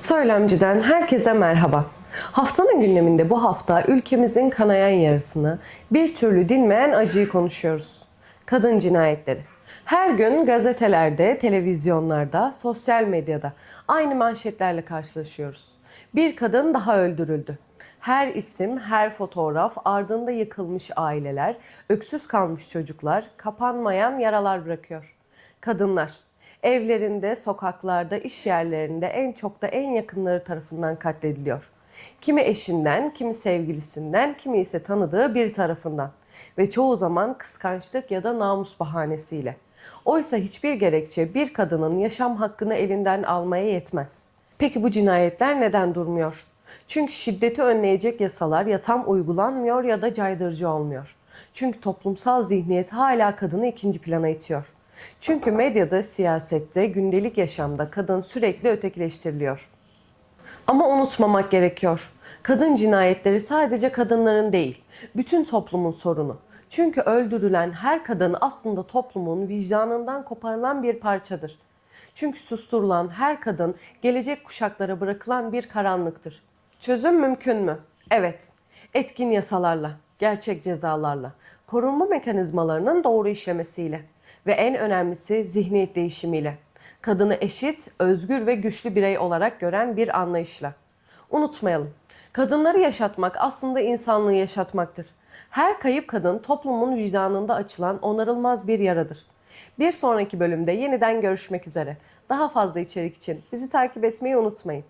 Söylemciden herkese merhaba. Haftanın gündeminde bu hafta ülkemizin kanayan yarasını, bir türlü dinmeyen acıyı konuşuyoruz. Kadın cinayetleri. Her gün gazetelerde, televizyonlarda, sosyal medyada aynı manşetlerle karşılaşıyoruz. Bir kadın daha öldürüldü. Her isim, her fotoğraf, ardında yıkılmış aileler, öksüz kalmış çocuklar, kapanmayan yaralar bırakıyor. Kadınlar evlerinde, sokaklarda, iş yerlerinde en çok da en yakınları tarafından katlediliyor. Kimi eşinden, kimi sevgilisinden, kimi ise tanıdığı bir tarafından ve çoğu zaman kıskançlık ya da namus bahanesiyle. Oysa hiçbir gerekçe bir kadının yaşam hakkını elinden almaya yetmez. Peki bu cinayetler neden durmuyor? Çünkü şiddeti önleyecek yasalar ya tam uygulanmıyor ya da caydırıcı olmuyor. Çünkü toplumsal zihniyet hala kadını ikinci plana itiyor. Çünkü medyada, siyasette, gündelik yaşamda kadın sürekli ötekileştiriliyor. Ama unutmamak gerekiyor. Kadın cinayetleri sadece kadınların değil, bütün toplumun sorunu. Çünkü öldürülen her kadın aslında toplumun vicdanından koparılan bir parçadır. Çünkü susturulan her kadın gelecek kuşaklara bırakılan bir karanlıktır. Çözüm mümkün mü? Evet. Etkin yasalarla, gerçek cezalarla, korunma mekanizmalarının doğru işlemesiyle ve en önemlisi zihniyet değişimiyle. Kadını eşit, özgür ve güçlü birey olarak gören bir anlayışla. Unutmayalım. Kadınları yaşatmak aslında insanlığı yaşatmaktır. Her kayıp kadın toplumun vicdanında açılan onarılmaz bir yaradır. Bir sonraki bölümde yeniden görüşmek üzere. Daha fazla içerik için bizi takip etmeyi unutmayın.